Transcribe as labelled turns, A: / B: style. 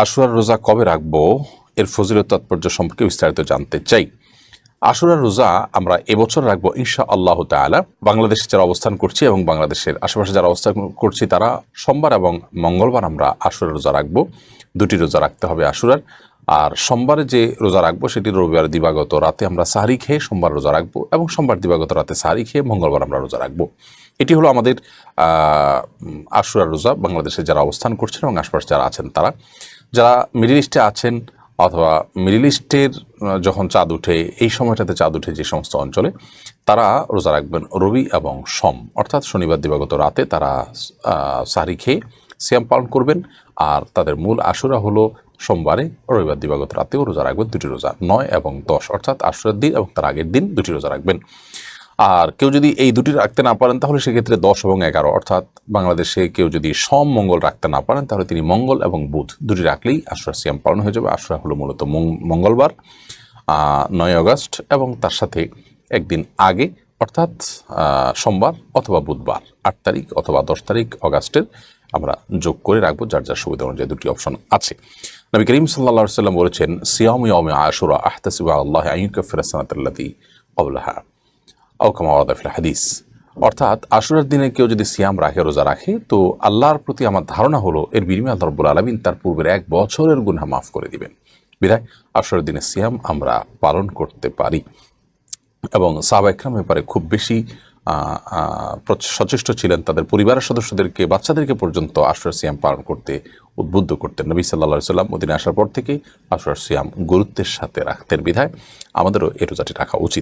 A: আশুরার রোজা কবে রাখব? এর ফজিলত তাৎপর্য সম্পর্কে বিস্তারিত জানতে চাই। আশুরার রোজা আমরা এবছর রাখব ইনশা আল্লাহ তালা বাংলাদেশে যারা অবস্থান করছি এবং বাংলাদেশের আশেপাশে যারা অবস্থান করছি, তারা সোমবার এবং মঙ্গলবার আমরা আশুরার রোজা রাখব। দুটি রোজা রাখতে হবে আশুরার। আর সোমবারে যে রোজা রাখব, সেটি রবিবার দিবাগত রাতে আমরা সাহারি খেয়ে সোমবার রোজা রাখব এবং সোমবার দিবাগত রাতে সাহারি খেয়ে মঙ্গলবার আমরা রোজা রাখব। এটি হলো আমাদের আশুরার রোজা। বাংলাদেশে যারা অবস্থান করছেন এবং আশপাশে যারা আছেন তারা। যারা মিডিল ইস্টে আছেন অথবা মিডিল ইস্টের যখন চাঁদ উঠে, এই সময়টাতে চাঁদ উঠে যে সমস্ত অঞ্চলে, তারা রোজা রাখবেন রবি এবং সোম। অর্থাৎ শনিবার দিবাগত রাতে তারা সাহারি খেয়ে সিয়াম পালন করবেন। আর তাদের মূল আশুরা হলো সোমবারে, রবিবার দিবাগত রাতেও রোজা রাখবেন দুটি রোজা, নয় এবং দশ। অর্থাৎ আশুরার দিন এবং তার আগের দিন দুটি রোজা রাখবেন। আর কেউ যদি এই দুটি রাখতে না পারেন, তাহলে সেক্ষেত্রে দশ এবং এগারো, অর্থাৎ বাংলাদেশে কেউ যদি সম মঙ্গল রাখতে না পারেন, তাহলে তিনি মঙ্গল এবং বুধ দুটি রাখলেই আশুরা সিয়াম পালন হয়ে যাবে। আশুরা হলো মূলত মঙ্গলবার নয় আগস্ট এবং তার সাথে একদিন আগে, অর্থাৎ সোমবার অথবা বুধবার, আট তারিখ অথবা দশ তারিখ অগাস্টের আমরা যোগ করে রাখব, যার যার সুবিধা অনুযায়ী দুটি অপশন আছে। নবী করিম সাল্লা সাল্লাম বলেছেন, সিয়াম ইয়মে আশুরা আহতাসিবা আল্লাহ আইনকাফিরাসানাতাল্লাতি অবলাহা আউকামাওয়াদাফিল হাদিস অর্থাৎ আশুরার দিনে কেউ যদি সিয়াম রাখে, রোজা রাখে, তো আল্লাহর প্রতি আমার ধারণা হলো, এর বিনিময়ে আল্লাহ আলমিন তার পূর্বের এক বছরের গুনহা মাফ করে দিবেন। বিধায় আশুরার দিনে সিয়াম আমরা পালন করতে পারি। এবং সাহাবা একরাম ব্যাপারে খুব বেশি সচেষ্ট ছিলেন। তাদের পরিবারের সদস্যদেরকে, বাচ্চাদেরকে পর্যন্ত আশুরা সিয়াম পালন করতে উদ্বুদ্ধ করতেন নবী সাল্লা সাল্লাম মদিনে আসার পর থেকে আশুরা সিয়াম গুরুত্বের সাথে রাখতেন। বিধায় আমাদেরও এ রোজাটি রাখা উচিত।